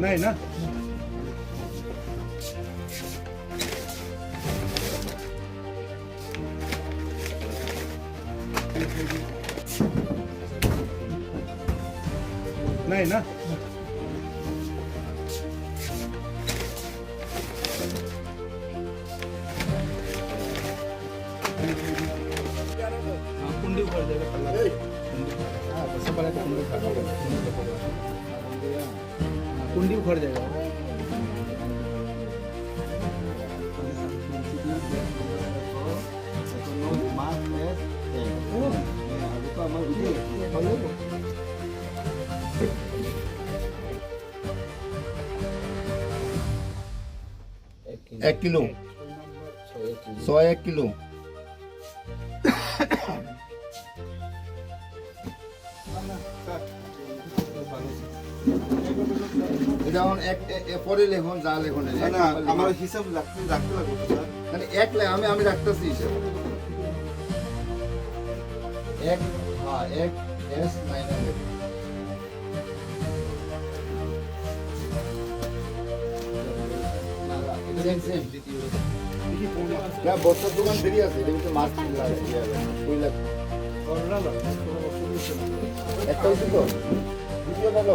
नाही ना? नाही ना? कुंडी उघड করাতে সুন্দর কুন্ডিও ঘর জায়গা আমার এক কিলো। ছয় এক কিলো। এখন এক পরে লেখন যা লেখন না আমার হিসাব রাখতে রাখতে লাগবে স্যার। মানে এক আমি আমি রাখতেছি হিসাব। এক হ্যাঁ এক এস নাইন হান্ড্রেড বস্তার দোকান ফেরি আছে এটা কিন্তু মাছ একটা হয়েছে তো? দ্বিতীয় ভালো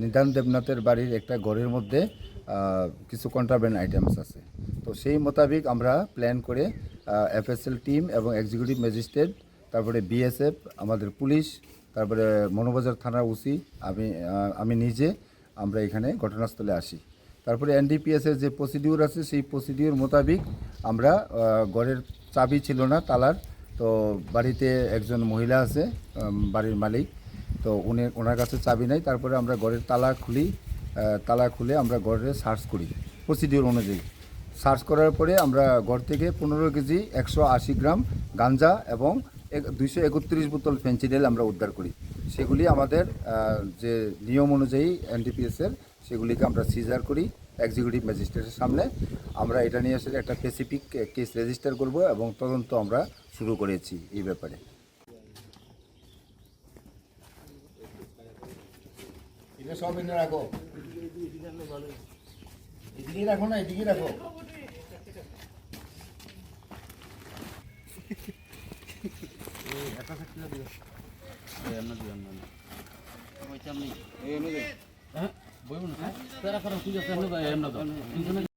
নিধান দেবনাথের বাড়ির একটা ঘরের মধ্যে কিছু কন্ট্রাব্যান্ড আইটেমস আছে। তো সেই মোতাবেক আমরা প্ল্যান করে এফএসএল টিম এবং এক্সিকিউটিভ ম্যাজিস্ট্রেট তারপরে বিএসএফ আমাদের পুলিশ, তারপরে মনোবাজার থানার ওসি, আমি আমি নিজে আমরা এখানে ঘটনাস্থলে আসি। তারপরে এনডিপিএসের যে প্রসিডিউর আছে, সেই প্রসিডিউর মোতাবেক আমরা ঘরের চাবি ছিল না, তালার, তো বাড়িতে একজন মহিলা আছে বাড়ির মালিক তো উনি, ওনার কাছে চাবি নাই, তারপরে আমরা ঘরের তালা খুলি তালা খুলে আমরা ঘরে সার্চ করি, প্রসিডিউর অনুযায়ী। সার্চ করার পরে আমরা ঘর থেকে পনেরো কেজি একশো আশি গ্রাম গাঞ্জা এবং দুইশো একত্রিশ বোতল ফেন্সিডেল আমরা উদ্ধার করি। সেগুলি আমাদের যে নিয়ম অনুযায়ী এনডিপিএসের সেগুলিকে আমরা সিজার করি এক্সিকিউটিভ ম্যাজিস্ট্রেটের সামনে। আমরা এটা নিয়ে এসে একটা স্পেসিফিক কেস রেজিস্টার করব এবং তদন্ত আমরা শুরু করেছি এই ব্যাপারে। সব এনে রাখো। এদিকে রাখো না এদিকে রাখো। বইব না। তারা কারণ তুই এমন